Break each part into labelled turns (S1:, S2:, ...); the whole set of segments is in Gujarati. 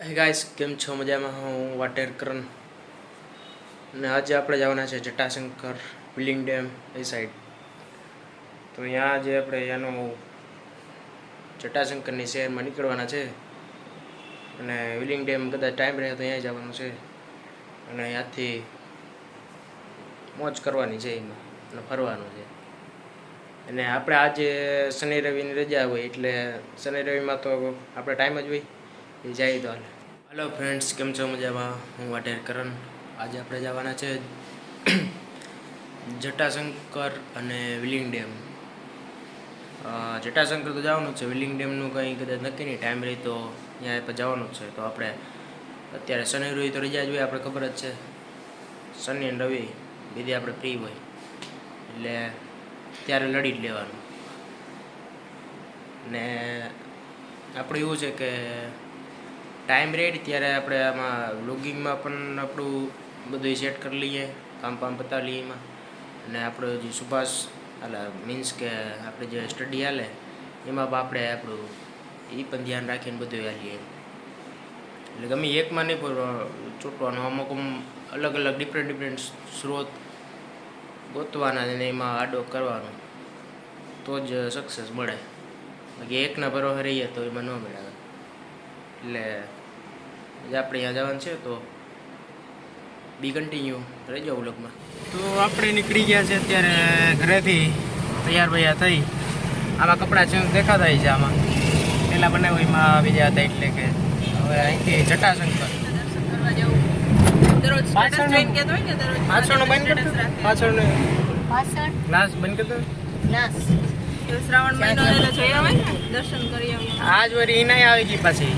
S1: હે ગાઈસ કેમ છો? મજામાં હું વાટેર કરણ અને આજે આપણે જવાના છે જટાશંકર બિલિંગ ડેમ એ સાઈડ તો અહીંયા આજે આપણે અહીંયાનું જટાશંકરની શહેરમાં નીકળવાના છે, અને વિલિંગ ડેમ કદાચ ટાઈમ રહે તો અહીંયા જવાનું છે. અને અહીંયાથી મોજ કરવાની છે એમાં, અને ફરવાનું છે. અને આપણે આજે શનિ રવિની રજા હોય એટલે શનિ રવિમાં તો આપણે ટાઈમ જ હોય. જાય તો હલો ફ્રેન્ડ્સ કેમ છો મજામાં? હું વાટેર કરણ. આજે આપણે જવાના છે જટાશંકર અને વિલિંગ ડેમ. જટાશંકર તો જવાનું છે. વિલિંગ ડેમનું કંઈ કદાચ નક્કી નહીં. ટાઈમ રહી તો ત્યાં પણ જવાનું છે. તો આપણે અત્યારે શનિ રવિ તો રજા જ હોય, આપણે ખબર જ છે. શનિ અને રવિ બીજી આપણે ફ્રી હોય. એટલે ત્યારે લડી જ લેવાનું. ને આપણું એવું છે કે ટાઈમ રેડ ત્યારે આપણે આમાં વ્લોગિંગમાં પણ આપણું બધું સેટ કરી લઈએ, કામ પામ પતાવી લઈએ એમાં. અને આપણો જે સુભાષ એટલે મીન્સ કે આપણે જે સ્ટડી હાલે, એમાં પણ આપણે આપણું એ પણ ધ્યાન રાખીને બધું હાલીએ. એટલે ગમે એકમાં નહીં, પણ ચૂંટવાનું, અમુક અલગ અલગ ડિફરન્ટ ડિફરન્ટ સ્ત્રોત ગોતવાના અને એમાં આડો કરવાનો. તો જ સક્સેસ મળે. બાકી એકના ભરોસે રહીએ તો એમાં ન મળે. એટલે આજે આપણે અહીંયા જવાનું છે તો બી કન્ટિન્યુ રહેજો વ્લોગમાં. તો આપણે નીકળી ગયા છે અત્યારે ઘરેથી તૈયાર ભૈયા થઈ. આમાં કપડાં છે દેખાતા છે આમાં. પહેલાં બનાવ્યું એમાં આવી ગયા હતા એટલે કે હવે અહીંથી જટાશંકર પાછળનો-
S2: status જોઈને કહેતો હોય ને દરરોજ
S1: પાછળનો બંધ કરતો પાછળનો
S3: પાછળ?
S1: ગ્લાસ બંધ કરતો
S3: ગ્લાસ.
S2: શ્રાવણ મહિનો એટલે જોઈ ને. દર્શન કરી આવીએ
S1: આજ વરી ઈનાય આવી ગઈ પાછી.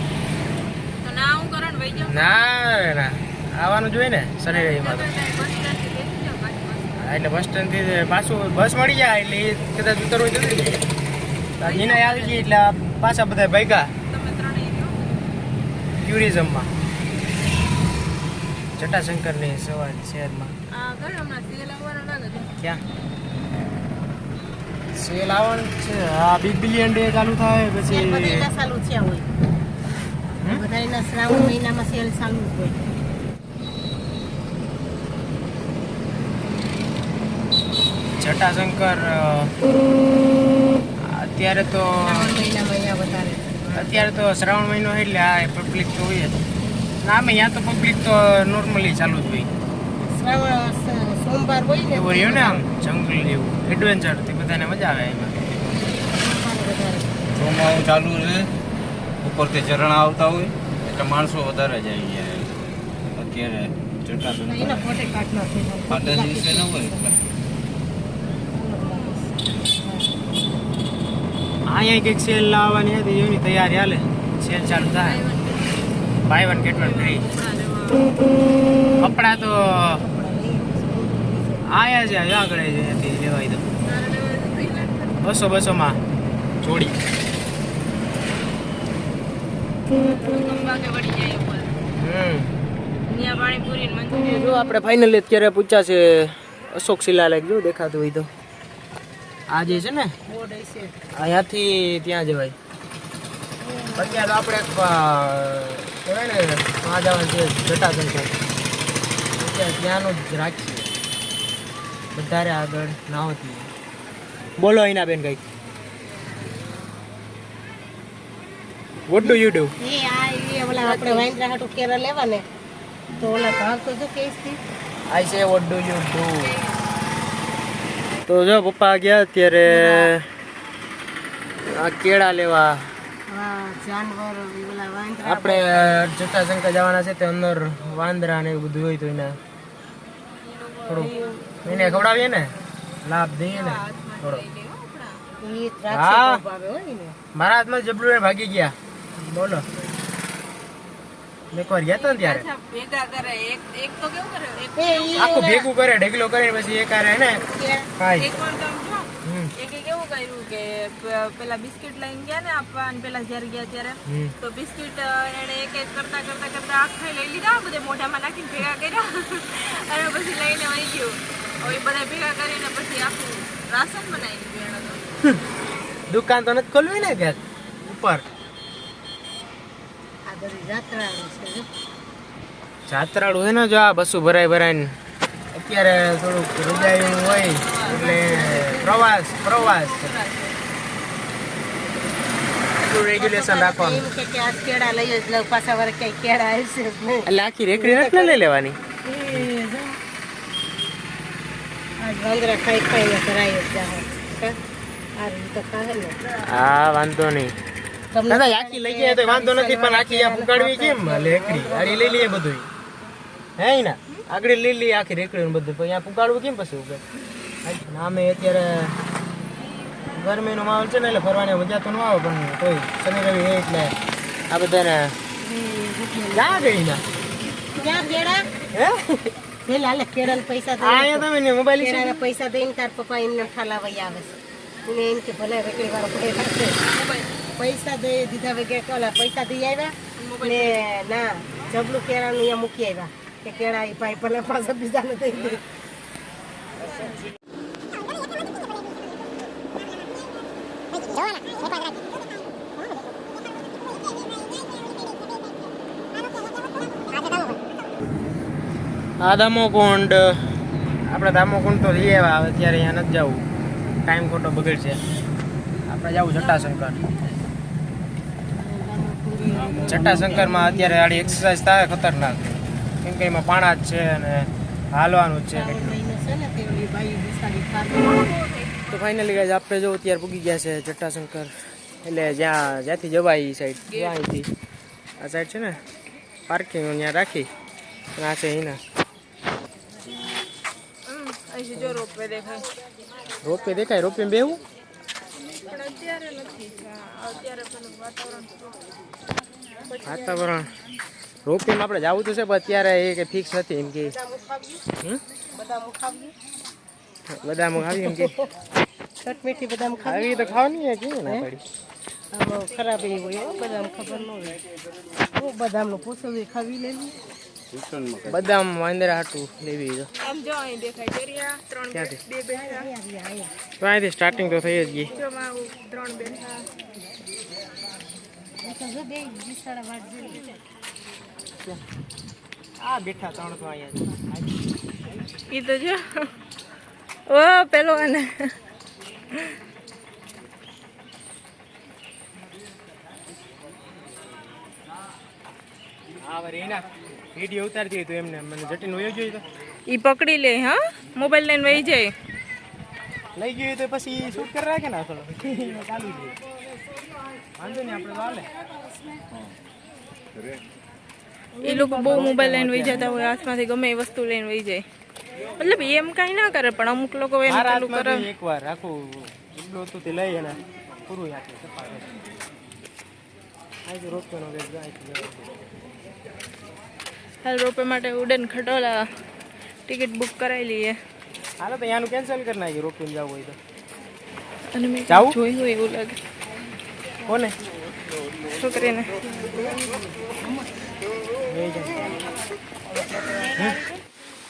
S2: ના હું કરણ વહી જાઉં.
S1: ના ના. આવવાનું જોઈએ ને શનિ રવિમાં તો. એટલે બસ સ્ટેન્ડથી પાછું બસ મળી જાય એટલે એ કદાચ ઉતરવું જલ્દી આવી ગઈ એટલે પાછા બધા ભેગા. ટુરિઝમમાં જટાશંકરની સવાર શહેરમાં ક્યાં? સેલ આવવાનું છે. આ બિગ બિલિયન ડે ચાલુ થાય પછી હમ?
S3: બધાયના શ્રાવણ મહિનામાં સેલ ચાલુ જ હોય.
S1: જટાશંકર અત્યારે તો
S3: શ્રાવણ મહિનામાં અહીંયા
S1: અત્યારે તો શ્રાવણ મહિનો એટલે આ પબ્લિક તો હોય જ. ના અમે અહીંયા તો પબ્લિક તો નોર્મલી ચાલુ જ હોય.
S3: શ્રાવણ સોમવાર હોય ને
S1: એવું રહ્યું ને આમ જંગલ જેવું એડવેન્ચરથી બધાને મજા આવે એમાં.
S3: સોમવાર
S4: ચાલુ છે. ઉપરથી ઝરણા આવતા હોય એટલે માણસો વધારે જાય અહીંયા. અત્યારે
S3: એના ફોટે કાઢ નાખે
S4: પાંડા દિવસે ન હોય એટલે.
S1: અહીંયા કંઈક સેલ લાવવાની હતી એની તૈયારી હાલે. સેલ ચાલુ થાય. Buy one get one free કપડા તો આયા છે આગળ લેવાય તો. બસો બસોમાં જોડી
S2: ખંભાગે વળી જાય ઉપર
S1: હમ
S2: ત્યાં પાણીપુરી ને મંચુરિયન
S1: જો આપણે ફાઇનલી અત્યારે પૂછ્યા છે અશોક શિલાલેખ, જો દેખાતું હોય તો. આ જે છે ને અહીંયાથી ત્યાં જવાય. અત્યારે આપણે કહેવાય ને ત્યાં જવાનું છે, જટાશંકર. અત્યારે ત્યાંનું જ રાખીએ. વધારે આગળ ના હોતી બોલો અહીંના બેન કંઈક. વોટ ડુ યુ ડુ
S3: એ આ એ ઓલા આપણે વાંદરા હાટુ કેરા લેવા ને તો ઓલા ભાવ તો જો કેસથી
S1: આઈ સે વોટ ડુ યુ ડુ તો જો પપ્પા ગયા અત્યારે આ કેળા લેવા.
S3: આપણે જાનવર એ ઓલા વાંદરા
S1: આપણે જટાશંકર જવાના છે તે અંદર વાંદરા ને એવું બધું હોય તો એને થોડું એને ખવડાવીએ ને લાભ દઈએ ને થોડો. હા. મારા હાથમાં જબલું ભાગી ગયા. બોલો. એક વાર ગયા હતા ત્યારે?
S2: ભેગા કરે. એક એક તો કેવું કરે? એક
S1: આખું ભેગું કરે ઢગલો કરે પછી એક આરે ને? ખાય
S2: એક વાર તો આમ જો.
S1: હમ.
S2: કેવું કર્યું કે પેલા બિસ્કિટ લઈને ગયા ને આપવા અને પેલા જ્યારે ગયા ત્યારે તો બિસ્કિટ એને એક એક કરતા કરતા કરતા આખા લઈ લીધા બધે મોઢામાં નાખીને ભેગા કર્યા. અને પછી લઈને વહી ગયું. હવે બધા ભેગા કરીને પછી આખું રાશન બનાવી દીધું
S1: દુકાન તો નથી ખોલવી ને કે ઉપર.
S3: બધી છે.
S1: જાત્રાળું છે ને જો આ બસો ભરાય ભરાય અત્યારે થોડુંક રજાયું હોય એટલે પ્રવાસ પ્રવાસ. રેગ્યુલેશન રાખવાનું.
S3: એમ કે આજ કેળા લઈ જ લઉં પાછા વરે ક્યાંય કેળા આવશે
S1: એટલે આખી રેકડી નથી લઈ લેવાની?
S3: આજ વાંદરા ખાઈ ખાઈને કરાય જ આ રીતે ખાહે
S1: હા વાંધો નહીં. દાદા આખી લઈ ગયા તો વાંધો નથી પણ આખી આ કેમ લેકડી આડી લઈ લઈએ બધું હે ના આગળ લઈ લઈએ આખી રેકડી ને બધું પછી આ કેમ પછી આમે અત્યારે ગરમીનો માહોલ છે ને એટલે ફરવાની મજા તો ન આવે પણ શનિ રવિ હે એટલે આ બધાને ક્યાં ગઈ ના
S3: ક્યાં કેળા?
S1: હે?
S3: પેલા હાલે કેળાના પૈસા
S1: અહીંયા તમે ને મોબાઈલ
S3: કેળાના પૈસા દઈને તાર પપ્પા એમને ઠાલાવાઈ આવે છે. એને એમ કે ભલે રેકડી વાળો પડે પૈસા દઈ દીધા વગેરે ઓલા પૈસા દઈ આવ્યા ને ના જબલું કેળાનું અહીંયા મૂકી આવ્યા કે કેળા એ ભાઈ ભલે પાછા બીજાને દઈ દે.
S1: આ દામોકુંડ. આપણે દામોકુંડ તો લઈ આવ્યા હવે અત્યારે અહીંયા નથી જવું. ટાઈમ ખોટો બગડશે. આપણે જવું જટાશંકર. જટાશંકરમાં અત્યારે આડી એક્સરસાઇઝ થાય ખતરનાક. કેમ કે એમાં પાણા જ છે અને હાલવાનું જ છે.
S3: શ્રાવણ મહિનો છે ને તે ઓલી બાઈ બિસાડી ખાધી.
S1: તો ફાઇનલી ગાઈઝ આપણે જો અત્યારે પૂગી ગયા છે જટાશંકર. એટલે જ્યાં જ્યાંથી જવાય એ સાઈડ ત્યાંથી આ સાઈડ છે ને? પાર્કિંગ ત્યાં રાખી. અને આ છે એના
S2: અહીંથી જો રોપવે દેખાય.
S1: રોપે દેખાય? રોપે બેવું
S2: પણ અત્યારે નથી. અત્યારે પેલું વાતાવરણ
S1: વાતાવરણ. રોપીમાં આપણે જવું તો છે પણ અત્યારે એ કે ફિક્સ નથી એમ કે. હમ?
S3: બદામ ખાવી
S1: એમ કે.
S3: ચટમીઠી બદામ ખાવી?
S1: તો ખાવાની કે ના પડી?
S3: ખરાબ એ હોય હો, બદામ ખબર ન હોય. હું બદામનું પૂછું ખાવી લેવી
S1: બદામ વાંદરા હાટું લેવી તો
S2: આમ જો અહીં દેખાય દરિયા ત્રણ
S1: ક્યાંથી?
S2: બે બેઠા
S3: અહીંયા અહીંયા
S1: તો અહીંથી સ્ટાર્ટિંગ તો થઈ જ ગઈ.
S2: ત્રણ બેઠા
S3: એ તો જો બે બિસાડા વાટ જોઈ
S1: આ બેઠા ત્રણ તો અહીંયા
S2: ઈ તો જો ઓ પેલો અને
S1: હા વરી એના વીડિયો ઉતારતી તો એમને મને જટીન વયો જોઈએ તો.
S2: ઈ પકડી લે હા? મોબાઈલ લઈને વહી જાય.
S1: લઈ ગયું તો પછી શૂટ કરી રાખે ને થોડો. ચાલુ વાંધો નહીં આપણે હાલે.
S2: એ લોકો બહુ મોબાઈલ લઈને વહી જતા હોય હાથમાંથી ગમે એ વસ્તુ લઈને વહી જાય. મતલબ એમ કાંઈ ના કરે પણ અમુક લોકો એમ ચાલુ કરે
S1: એકવાર આખું એટલું હતું તે લઈ અને પૂરું.
S2: હાલ રોપે માટે ઉડન ખટોલા ટિકિટ બુક કરાવી લઈએ.
S1: હાલો તો અહીંયાનું કેન્સલ કરી નાખી રોકીને જવું હોય તો.
S2: અને મેં? જોયું હોય એવું લાગે.
S1: કોને?
S2: છોકરીને.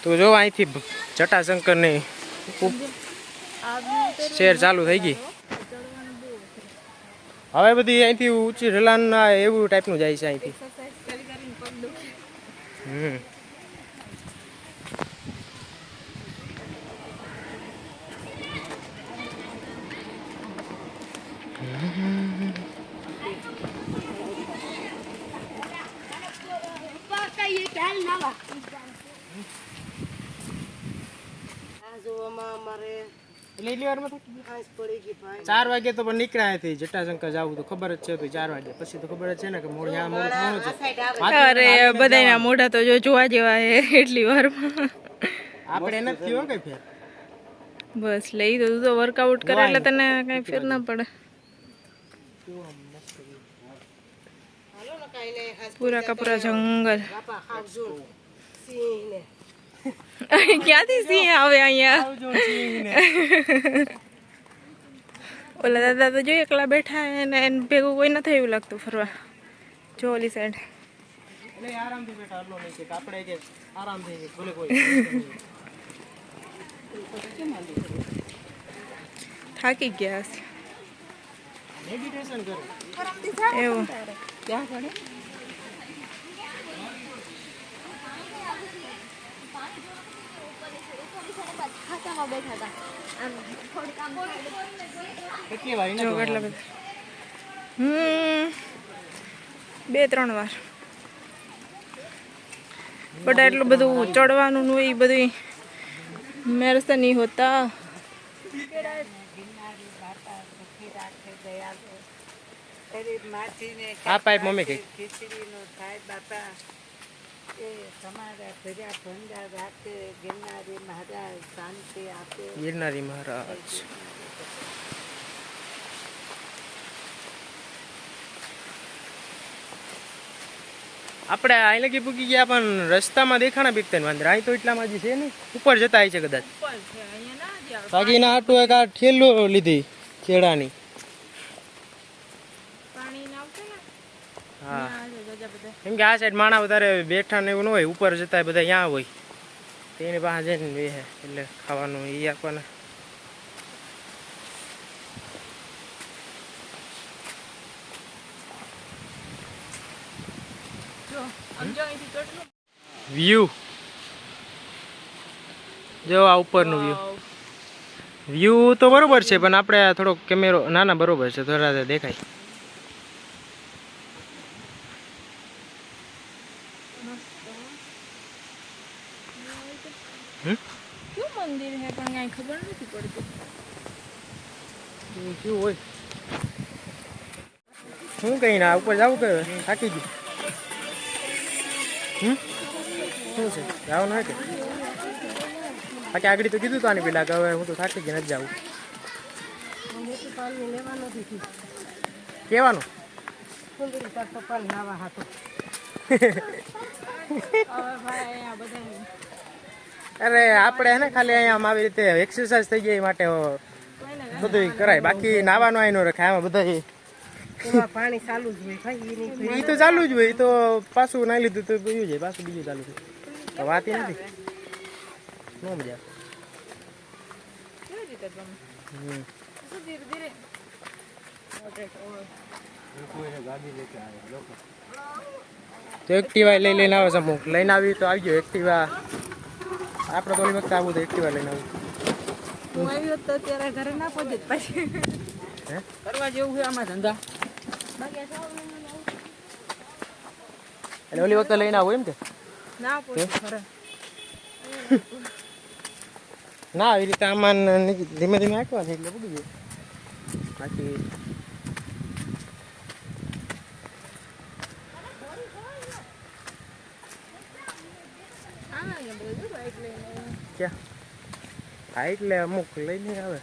S1: તો જો અહીંથી જટાશંકરની શેર ચાલુ થઈ ગઈ. હવે બધી અહીંથી ઊંચી ઢલાન એવું ટાઈપનું જાય છે અહીંથી. હમ.
S3: આ જોવામાં અમારે
S1: એટલી વારમાં તો.
S3: પડી ગઈ
S1: ચાર વાગે તો પણ નીકળ્યા હતી જટાશંકર જવું તો ખબર જ છે તો ચાર વાગે. પછી તો ખબર જ છે ને કે મોડ યા મોડું થવાનું છે
S3: આ સાઈડ
S2: અરે બધાના મોઢા તો જો જોવા જેવા હે એટલી વારમાં
S1: આપણે એને થયો કે ફેર.
S2: બસ લઈ તો તું તો વર્કઆઉટ કરે એટલે તને કઈ ફેર ના પડે
S3: હાલો ને કાંઈ નહીં આંચ
S2: પૂરા કા પૂરા જંગલ. ક્યાંથી સિંહ આવે અહીંયા? ઓલા દાદા તો જોઈએ એકલા બેઠા અને એને ભેગું કોઈ નથી એવું લાગતું ફરવા. જો ઓલી સાઈડ થાકી ગયા હશે.
S1: મેડિટેશન
S2: બે ત્રણ વાર. બટ એટલું બધું ચડવાનું હોય એ બધું મેરસા નહીં હોતા.
S1: આ પાઇપ મમ્મી કઈ
S3: ખીચડીનો થાય બાપા. એ તમારા ભર્યા ભંડાર રાખે ગિરનારી મહારાજ શાંતિ આપે.
S1: ગિરનારી મહારાજ. આપણે અહીં લગી પૂકી ગયા પણ રસ્તામાં દેખાણા બીકતા વાંદર અહીં તો એટલામાં જ છે ને ઉપર જતા હોય છે કદાચ.
S2: બાકી ના
S1: આટું એક આ ઠેલું લીધી કેળાની
S2: પાણી ના આવતું ને
S1: હા. કેમ કે આ સાઈડ માણા વધારે બેઠા ને એવું ન હોય ઉપર જતા બધા ત્યાં હોય. તેની પાસે જઈને બે એટલે ખાવાનું એ આપવાના. વ્યૂ જો આ ઉપરનું વ્યૂ વ્યૂ તો બરોબર છે પણ આપણે આ થોડોક કેમેરો ના ના બરોબર છે થોડા દેખાય. હમ?
S2: કયું મંદિર હે? પણ કાંઈ ખબર નથી પડતી.
S1: શું હોય? શું કઈ ના? ઉપર જવું કે થાકી ગયું? હમ? શું છે? જવાનું હોય કે? બાકી આગળ તો કીધું તો આની પેલા કે હવે હું તો થાકી ગઈ નથી જાવું.
S3: કેવાનું?
S2: હવે ભાઈ બધા
S1: અરે આપણે ને ખાલી અહીંયા આમ આવી રીતે એક્સરસાઇઝ થઈ જાય માટે બધું કરાય. બાકી નાવાનું આઈ ન રખાય. આમાં બધા
S3: પાણી ચાલુ જ હોય
S1: એ તો ચાલુ જ હોય. તો પાછું નાઈ લીધું તો બીજું જાય પાછું બીજું ચાલુ થાય તો વાત નથી. નો મજા તો એક્ટિવા લઈ લઈને આવે છે અમુક. લઈને આવી તો આવી ગયો એક્ટિવા. આપણે તો વખતે આવું તો એક્ટિવા લઈને આવું.
S2: હું આવી તો અત્યારે ઘરે ના પહોંચે પછી.
S1: હે?
S2: કરવા જેવું છે આમાં ધંધા.
S1: એટલે ઓલી વખતે લઈને આવું એમ કે?
S2: ના
S1: ના આવી રીતે આમાં ધીમે ધીમે આંકવા છે એટલે પડી ગયું બાકી
S2: હા એ બધું બાઈક લઈને
S1: ક્યાં હા એટલે અમુક લઈને આવે.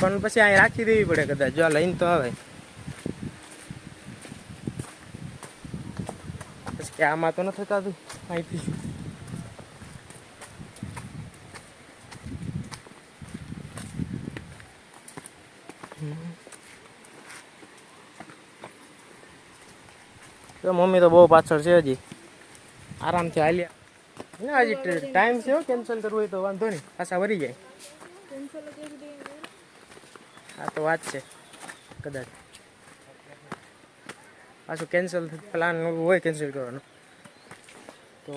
S1: પણ પછી અહીં રાખી દેવી પડે કદાચ. જો લઈને તો આવે. પછી કે આમાં તો નથી થતું અહીંથી. તો મમ્મી તો બહુ પાછળ છે હજી. આરામથી હાલ્યા. ના હજી ટાઈમ છે કેન્સલ કરવું હોય તો વાંધો નહીં. પાછા વરી જાય. હા તો વાત છે. કદાચ. પાછું કેન્સલ પ્લાન હોય કેન્સલ કરવાનો. તો.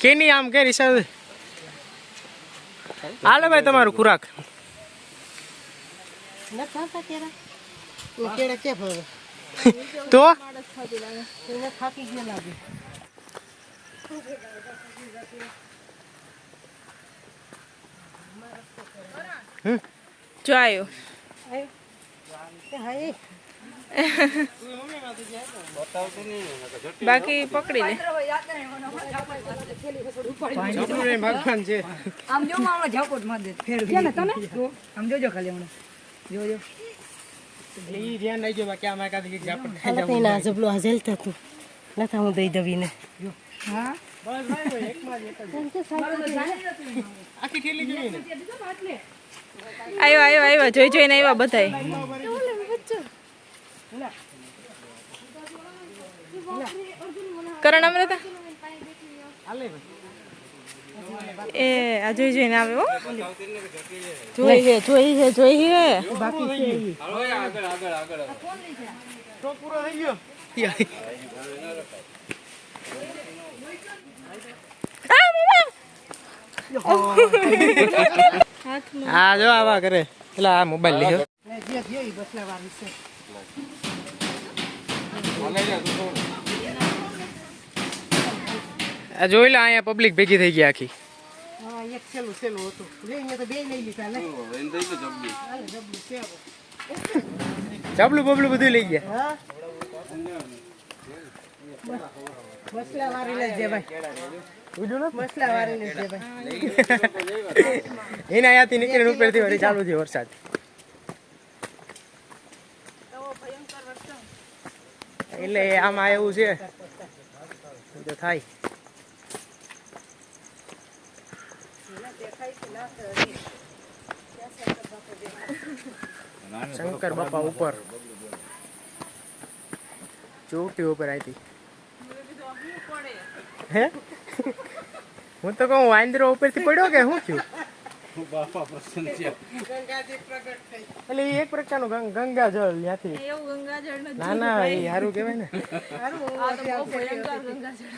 S1: કેની આમ કે રિસાવ હાલો ભાઈ તમારું ખોરાક. તો?
S2: જો આવ્યો. બાકી પકડી લે
S5: આમ જો માં હમણાં ઝાપટ માર દે ફેર ને તમે આમ જોજો ખાલી. હમણાં જોજો
S1: એ ધ્યાન રાખજો બાકી આમાં એકાદ ઝાપટ ખાઈ
S3: આને ના જબલું હાજલ થતું નથા હું દઈ દવીને
S5: હા
S1: આખી ઠેલી જોઈએ ને
S2: આવ્યો આવ્યો આવ્યો જોઈ જોઈને આવ્યા બધા કરણ અમૃતા? એ આ જોઈ જોઈને આવ્યો હો. જોઈ હે જોઈ હે જોઈ હે.
S3: બાકી.
S4: આગળ આગળ આગળ
S2: હાથમાં
S1: હા જો આવા કરે એટલે આ મોબાઈલ લીધો
S3: બસલા
S1: આ જોઈ લો અહીંયા પબ્લિક ભેગી થઈ ગયા આખી
S3: લઈ.
S1: ચપલું બબલું બધું લઈ ગયા
S3: મસલા વાળીને જ ભાઈ મસલા વાળીને જ ભાઈ.
S1: એને અહીંયાથી નીકળીને ઉપરથી વળી ચાલુ થયો વરસાદ. એટલે આમાં એવું છે. તો થાય. શંકર બાપા ઉપર. ચોટી ઉપર આવી હે? હું તો કહું વાંદરો ઉપરથી પડ્યો કે શું થયું?
S4: બાપા પ્રસન્ન છે
S1: એટલે એ એક પ્રકારનું ગંગ- જળ ત્યાંથી.
S2: એવું
S1: ના ના એ સારું કહેવાય ને.
S2: આ તો બહુ ભયંકર ગંગાજળ.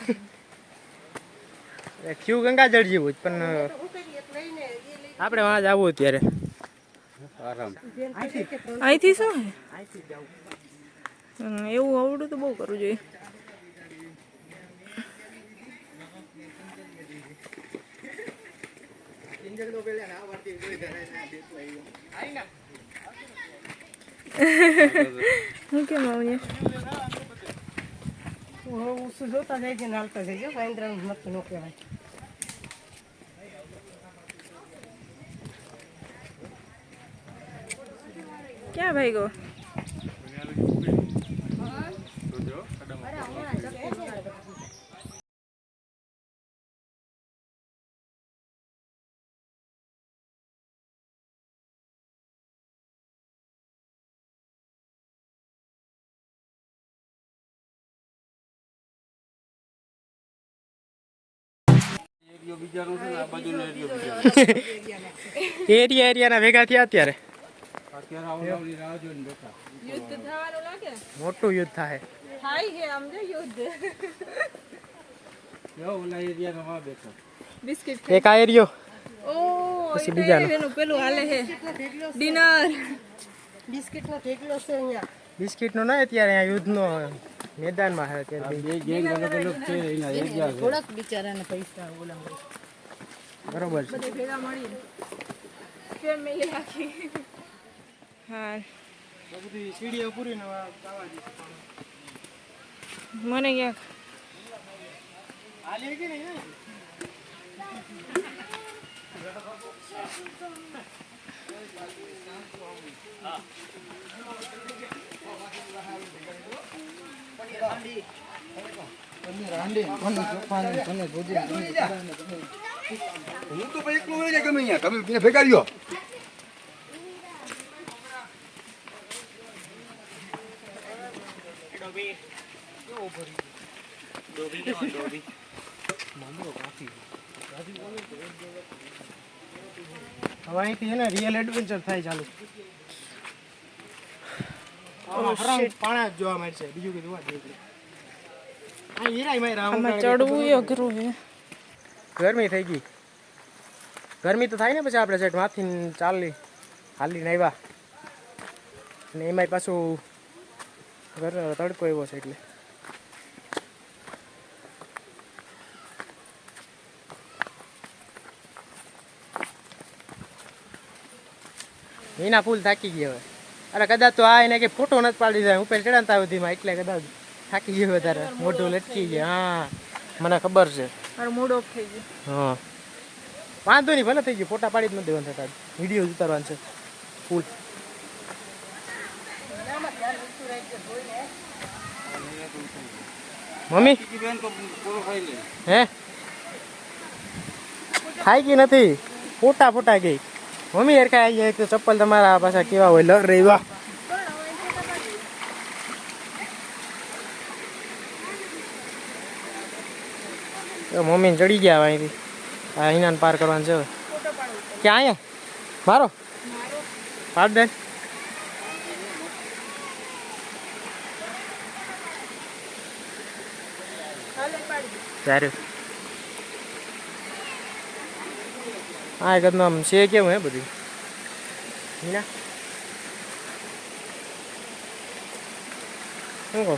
S1: ક્યુ ગંગા જળ જેવું જ પણ આપણે વાં જ આવવું
S2: અહીંથી શું? એવું આવડું તો બહુ કરવું જોઈએ. હું કેમ આવું
S3: ઉસું જોતા જાય છે ને હાલતા જાય વાંદરાનું નક્કી ન કહેવાય.
S2: ક્યાં ભાઈ. ગો
S4: એરિયો બીજાનો એરિયો બીજાનો
S1: એરિયા એરિયાના ભેગા થયા અત્યારે
S4: અત્યારે આવડાવની રાહ જોઈને બેઠા
S2: યુદ્ધ થવાનું લાગે
S1: મોટું યુદ્ધ થાય
S2: થાય છે આમ જો યુદ્ધ
S4: કેવો ઓલા એરિયાનો માં બેઠા
S2: બિસ્કિટ
S1: એક આ એરિયો
S2: ઓ
S1: પછી
S2: એ
S1: બીજાનો.
S2: તો એનું પેલું હાલે છે ડિનર
S3: બિસ્કિટનો ઢેકલો છે અહીંયા
S1: બિસ્કિટનો ના અત્યારે આ યુદ્ધનો મેદાનમાં છે અત્યારે
S4: બે ગેંગ અલગ અલગ છે એના એક છે
S3: થોડાક બિચારાને પૈસા ઓલા
S1: બરોબર છે.
S2: બધે ભેગા મળી ફેમિલી રાખી હા.
S1: બધી સીડીઓ પૂરી
S2: મને ક્યાંક
S6: હું. તો ભાઈ એકલું ને ગમે અહીંયા તમે બે ભેગા
S1: હવે અહીંથી છે ને રિયલ એડવેન્ચર થાય ચાલુ. પાણા જોવા મળશે. બીજું
S2: ચડવું અઘરું છે.
S1: ગરમી થઈ ગઈ. ગરમી તો થાય ને પછી આપણે સેટ માથી ચાલી હાલીને આવ્યા અને એમાંય પાછું ઘર તડકો એવો છે એટલે. એના ફૂલ થાકી ગયા હવે. અરે કદાચ તો આ એને કે ફોટો નથી પાડી જાય ઉપર ચડાતા સુધીમાં એટલે કદાચ થાકી ગયો વધારે. મોઢું લટકી ગયું. હા મને ખબર છે.
S2: મારું મૂડ ઓફ થઈ ગયું.
S1: હા. વાંધો નહીં ભલે થઈ ગયું. ફોટા પાડી જ નથી દેવાનું થતા વીડિયો ઉતારવાનું છે. ફૂલ. મમ્મી? હે? ખાઈ ગઈ નથી. ફોટા ફોટા ગઈ. મમ્મી હરખા આવી જાય તો ચપ્પલ તમારા પાછા કેવા હોય લર રહી વાહ તો મમ્મીને ચડી ગયા હવે અહીંથી આ અહીંના પાર કરવાનું છે હવે. ક્યાં અહીંયા મારો પાડ દે ત્યારે હા એક આમ છે કેવું હે બધું? મીના શું કહો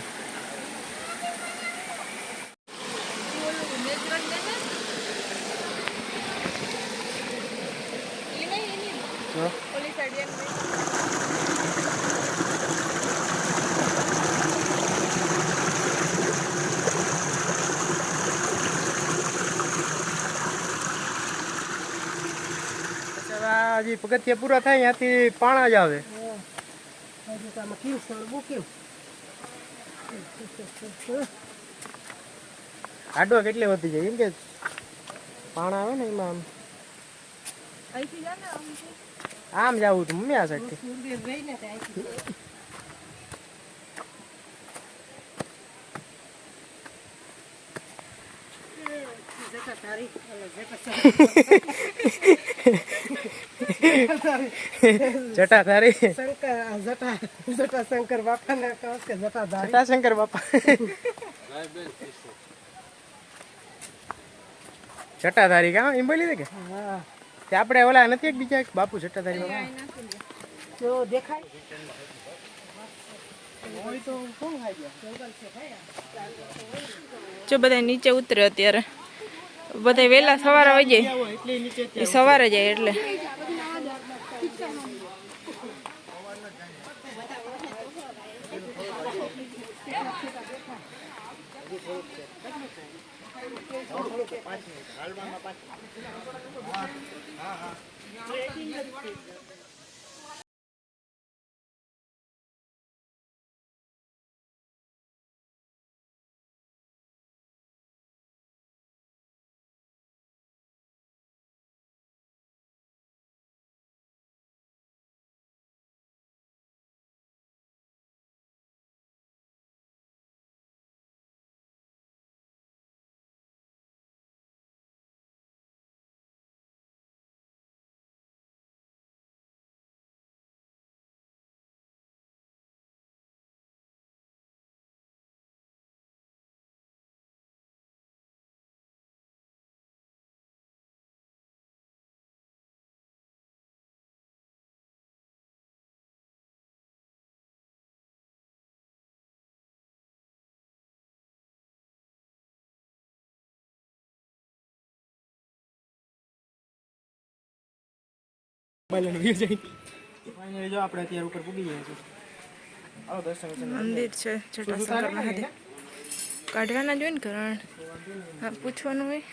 S1: હા. પછી હજી પગથિયા પૂરા થાય, ત્યાંથી પાણા જ આવે. આડો કેટલે વધી જાય? એમ કે પાણા આવે ને એમાં આમ. આમ જવું હતું મમ્મી આ સાઈડ
S3: રહીને તે અહીંથી જતા તારી ઓલો જતા
S1: જટા તારી
S3: શંકર જટા જટા શંકર બાપાને કહો કે જટા ધારી
S1: બાપા. જટાધારી કા? એમ બોલી દે કે?
S3: હા.
S1: તે આપણે ઓલા નથી એક બીજા બાપુ જટાધારી બાપા.
S3: જો દેખાય?
S5: જો બધા નીચે ઉતરે અત્યારે. બધા વહેલા સવારે આવી જાય
S1: એટલે. નીચે
S5: મિનિટ. હા હા. એટલે
S1: ફાઇનલી જો આપણે અત્યારે ઉપર પૂગી ગયા છે આવો દર્શન
S5: મંદિર છે જટાશંકર મહાદેવ કાઢવાના જોઈએ ને કરણ હા પૂછવાનું હોય.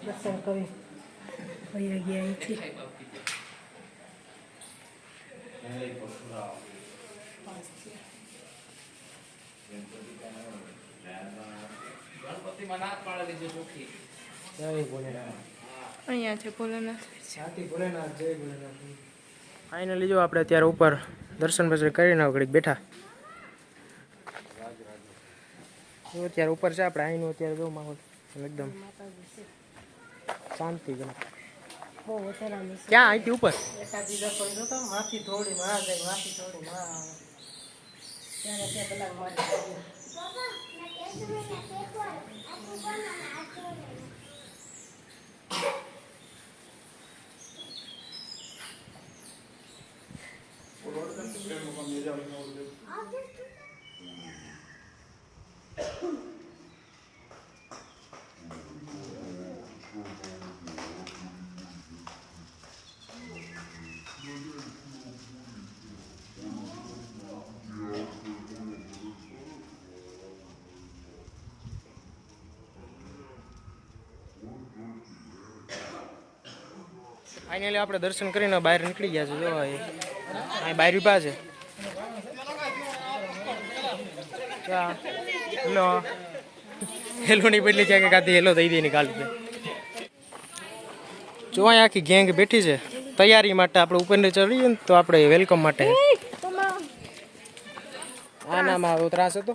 S3: દર્શન કરી. વહી ગયા અહીંથી
S1: જય ભોલેનાથ.
S5: અહીંયા છે ભોલેનાથ.
S1: સાથી ભોલેનાથ જય ભોલેનાથ. ફાઇનલી જો આપણે અત્યારે ઉપર દર્શન બર્શન કરીને ઘડીક બેઠા. જો અત્યારે ઉપર છે આપણે અહીંનો અત્યારે જો માહોલ એકદમ શાંતિ ગણ
S3: બહુ વધારાનું છે.
S1: ક્યાં? અહીંથી ઉપર?
S3: માથી ધોળી માથી ધોળી માં જાય માથી થોડી માં આવે ત્યારે ત્યાં કલાક
S1: ફાઇનલી આપણે દર્શન કરીને બહાર નીકળી ગયા છે જો અહીં બહાર ઊભા છે. હેલો. હેલો ની બદલી છે કે કાથી હેલો થઈ દે ની કાલ જો અહીં આખી ગેંગ બેઠી છે. તૈયારી માટે આપણે ઉપર ચડીએ ને તો આપણે વેલકમ માટે. આ નાનામાં આવો ત્રાસ હતો?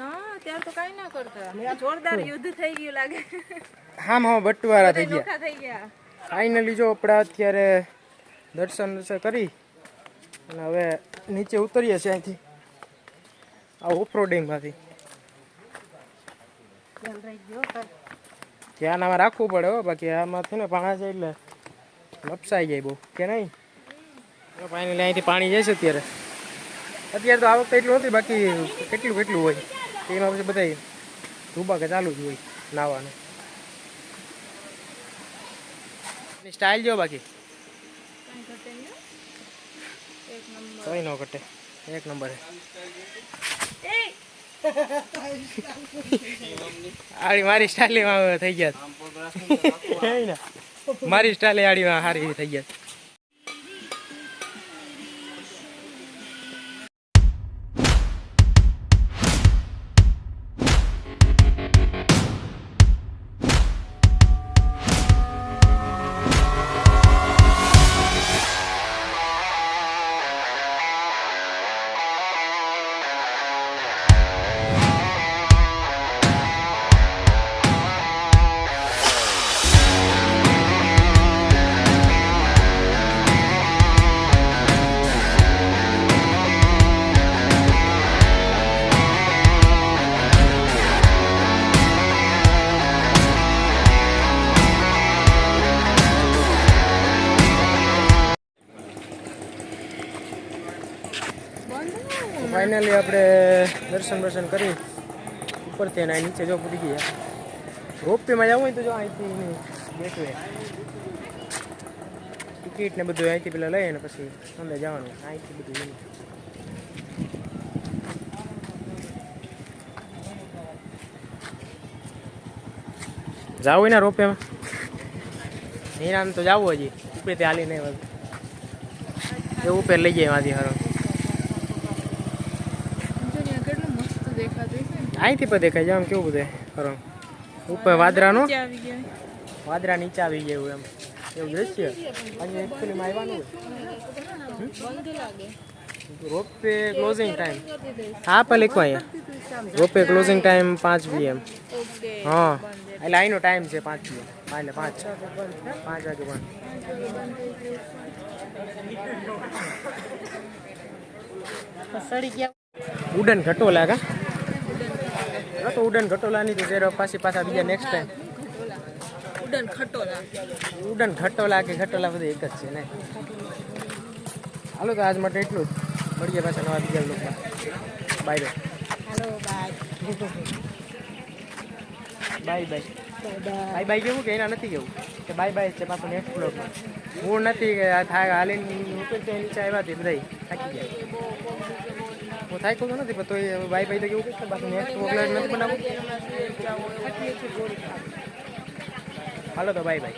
S5: ના ત્યાં તો કાંઈ ના કરતા. જોરદાર યુદ્ધ થઈ ગયું લાગે.
S1: હામ હા બટવારા થઈ ગયા.
S5: થઈ ગયા.
S1: ફાઇનલી જો આપણે અત્યારે દર્શન કરી અને હવે નીચે ઉતરીએ છીએ અહીંથી. આ ઓફરોડિંગમાંથી ધ્યાન આમાં રાખવું પડે હો, બાકી આમાંથી ને પાણા છે એટલે લપસાઈ જાય બહુ, કે નહીં? ફાઇનલી અહીંથી પાણી જાય છે અત્યારે. અત્યારે તો આ વખતે એટલું નથી બાકી કેટલું કેટલું હોય? એમાં પછી બધા ધુબા કે ચાલુ જ હોય નાવાનું. સ્ટાઇલ જો બાકી. કઈ ન કટે એક નંબર આડી મારી સ્ટાઇલ થઈ ગયા. મારી સ્ટાઇલ આડી સારી થઈ ગયા. ફાઇનલી આપણે દર્શન દર્શન કરી. ઉપરથી અને નીચે જો પૂરી ગયા. રોપવેમાં જવું હોય તો જો અહીંથી ગેટવે ટિકિટ ને બધું અહીંથી પેલા લઈ અને પછી અંદર જવાનું. અહીંથી બધું. જાવું હોય ને રોપવેમાં? હીરાને તો જવું હજી. ઉપરેથી હાલી નહીં એવું ઉપર લઈ જાય માંથી હારો
S5: જો ત્યાં કેટલું મસ્ત દેખાતું છે ને.
S1: અહીંથી પણ દેખાય આમ કેવું બધે? ખરો ઉપર વાદરાનો? વાદરા નીચે આવી ગયું એમ. એવું દ્રશ્ય? આજે એકચ્યુઅલીમાં આવવાનું રોપવે ક્લોઝિંગ ટાઈમ હા પણ લખો અહીંયા. રોપવે ક્લોઝિંગ ટાઈમ પાંચ પીએમ
S5: એમ
S1: હા. એટલે અહીંનો ટાઈમ છે પાંચ પીએમ એટલે પાંચ. પાંચ વાગે
S3: પણ
S1: ઉડન ઘટો કા હા તો ઉડન ઘટોલાની તો જરા પાછી પાછા બીજા નેક્સ્ટ ટાઈમ
S5: ઉડન ખટોલા.
S1: ઉડન ઘટોલા કે ઘટોલા બધું એક જ છે ને. હાલો તો આજ માટે એટલું જ. મળીએ પાછા નવા બીજા લોકમાં. બાય
S3: હાલો bye
S1: bye bye bye bye કેવું કે એના નથી કેવું? કે બાય બાય છે પાછું નેક્સ્ટ બ્લોગમાં હું નથી કે થાય હાલીને નીચે આવ્યા હતી બધા થાકી ગયા. હું થાક્યો તો નથી પણ તોય બાય ભાઈ તો કેવું કે બાકી નેક્સ્ટ વોકલાઇટ નથી બનાવવું હાલો તો બાય બાય.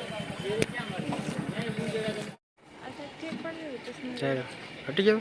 S1: ચાલો, હટી જાવ